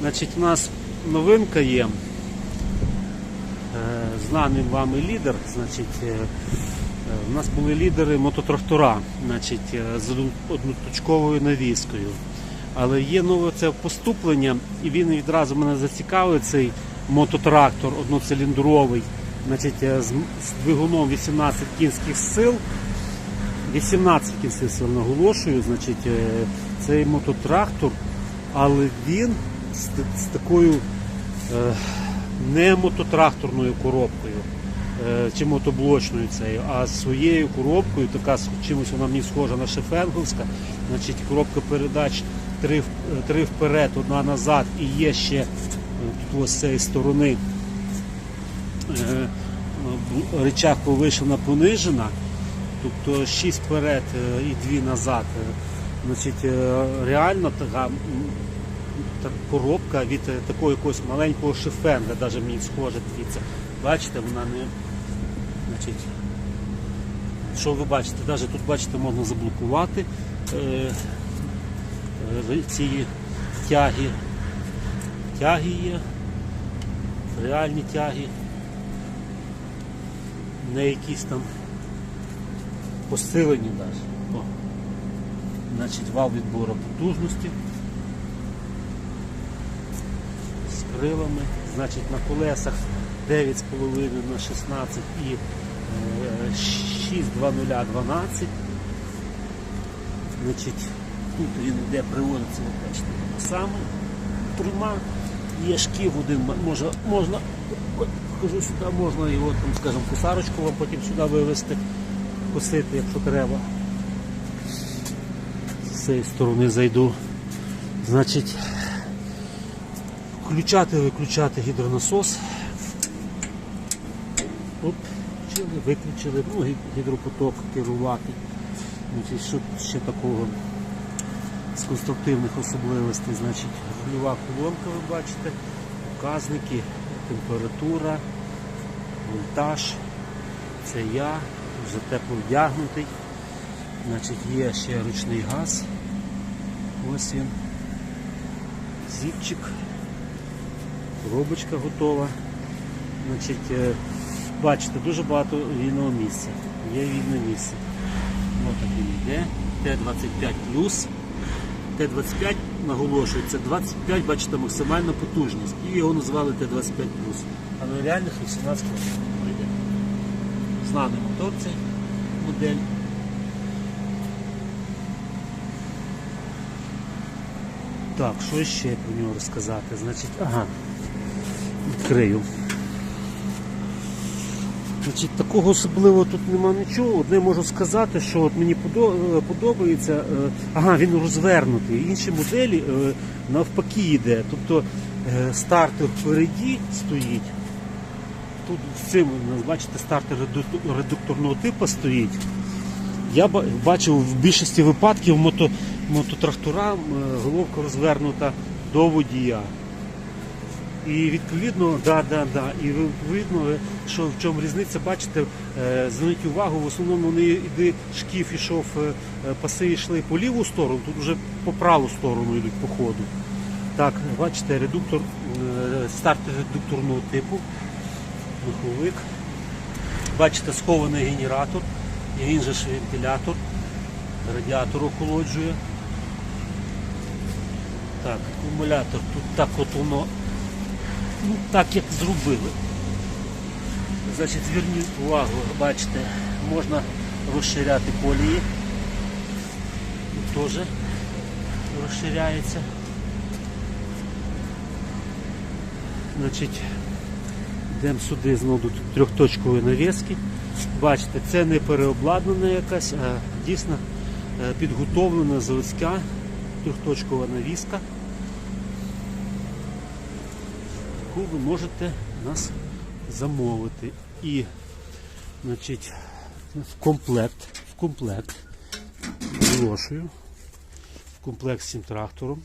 Значить, у нас новинка є. Е, Знаний вами лідер. Значить, е, е, у нас були лідери мототрактора значить, з одноточковою навіскою. Але є нове це поступлення, і він відразу мене зацікавив цей мототрактор одноциліндровий, значить, з, двигуном 18 кінських сил. 18 кінських сил наголошую, значить, цей мототрактор, але він з, з такою е, не мототракторною коробкою е, чи мотоблочною цією, а своєю коробкою, така з чимось вона мені схожа на шефенговська. Значить, коробка передач три, три вперед, одна назад і є ще е, тут ось з цієї сторони е, речах повишена понижена. Тобто 6 вперед е, і 2 назад. Е, Значить, реально така коробка від е, такого якогось маленького шифенга, навіть мені схоже, дивіться. Бачите, вона не. Значить, що ви бачите? Навіть тут бачите, можна заблокувати е, е, ці тяги. Тяги є, реальні тяги, не якісь там посилені навіть. О. Значить, вал відбору потужності з крилами. Значить, на колесах 9,5 на 16 і е, 6,2012. Значить, тут він йде, приводиться, саме трьома. Є шків один, м- може, можна, кажу сюди, можна його там, скажімо, косарочку, а потім сюди вивезти, косити, якщо треба. З цієї сторони зайду. Значить, включати, виключати гідронасос. Оп, включили, виключили, ну, гідропоток керувати. Значить, що ще такого з конструктивних особливостей, значить, рульова колонка, ви бачите, показники, температура, вольтаж. Це я, вже тепло вдягнутий. Значить, є ще ручний газ. Ось він. Зіпчик. Коробочка готова. Значить, е, бачите, дуже багато вільного місця. Є вільне місце. Ось так він йде. Т-25 Т-25 наголошую, це 25, бачите, максимальна потужність. І його назвали Т-25 А на реальних 18 йде. Знаний мотор цей модель. Так, що ще про нього розказати? Значить, ага, відкрию. Значить, такого особливого тут нема нічого. Одне можу сказати, що от мені е, подобається. е, Ага, він розвернутий. Інші моделі е, навпаки йде. Тобто стартер впереді стоїть. Тут з цим, бачите, стартер редукторного типу стоїть. Я бачив в більшості випадків мото, мототракторам головка розвернута до водія. І відповідно, да, да, да, і е, що в чому різниця, бачите, е, зверніть увагу, в основному не йде шкіф ішов, е, е, паси йшли по ліву сторону, тут вже по праву сторону йдуть по ходу. Так, бачите, редуктор, стартер редукторного типу, маховик. Бачите, схований генератор, і він же ж вентилятор, радіатор охолоджує. Так, акумулятор тут так от воно, ну так як зробили. Значить, зверніть увагу, бачите, можна розширяти колії. Теж розширяється. Значить, Йдемо сюди знову до трьохточкової навіски. Бачите, це не переобладнана якась, а дійсно е, підготовлена заводська трьохточкова навіска, яку ви можете нас замовити. І значить, в комплект, в комплект, оголошую, в комплект з цим трактором.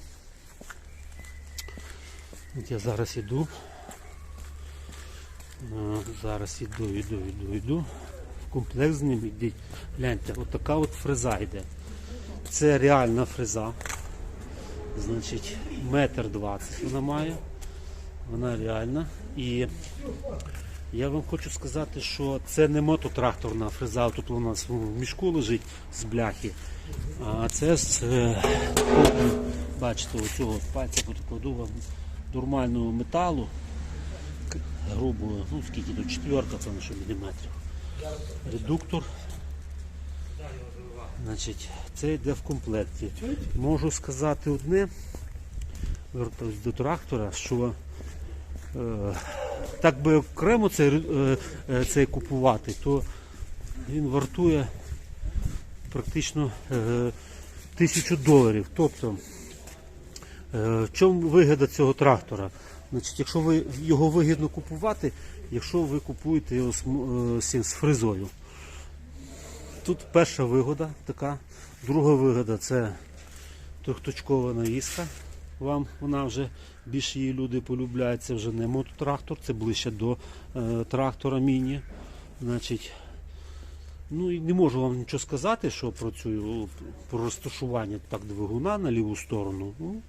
От я зараз іду. Зараз іду, іду, іду, іду. В комплект з ним йдіть. Гляньте, от така от фреза йде. Це реальна фреза. Значить, метр двадцять вона має. Вона реальна. І я вам хочу сказати, що це не мототракторна фреза, тут у нас в мішку лежить з бляхи. А це з е, бачите, оцього пальця покладу вам нормального металу, грубого, ну скільки тут четверка, це що міліметрів. Редуктор. Значить, це йде в комплекті. Можу сказати одне, вертаюсь до трактора, що так би окремо цей, е, е, цей купувати, то він вартує практично е, тисячу доларів. Тобто, е, в чому вигода цього трактора? Значить, якщо ви його вигідно купувати, якщо ви купуєте його з, е, фрезою. Тут перша вигода така. Друга вигода це трьохточкова навіска. Вам вона вже більше її люди полюбляють. Це вже не мототрактор, це ближче до е, трактора міні. Значить, ну і не можу вам нічого сказати, що про цю про розташування так двигуна на ліву сторону. Ну,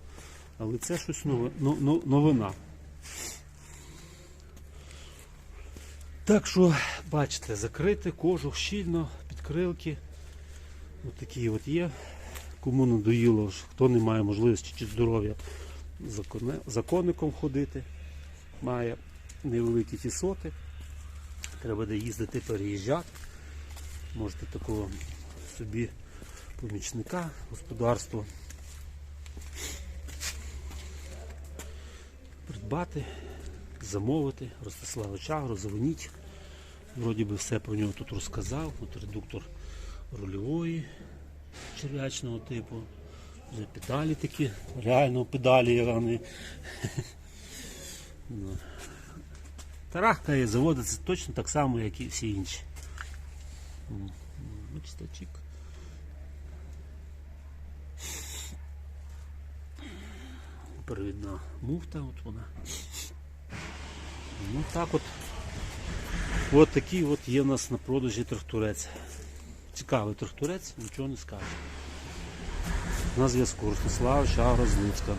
але це щось нове, но- но- новина. Так що, бачите, закрити кожух щільно, підкрилки. Ось такі от є. Кому надоїло, хто не має можливості чи здоров'я за коне- за коником ходити, має невеликі тісоти. Треба де їздити, переїжджати. Можете такого собі помічника, господарство придбати, замовити, Ростислава Чагру, дзвоніть. Вроді би все про нього тут розказав. От редуктор рульової черв'ячного типу. Вже педалі такі, реально педалі, а не. Ну. Тарахкає, заводиться точно так само, як і всі інші. Бачите, чик. Перевідна муфта, от вона. Ну так от. От такий от є в нас на продажі тракторець. Цікавий тракторець, нічого не скаже. На зв'язку Ростислав Шагро з.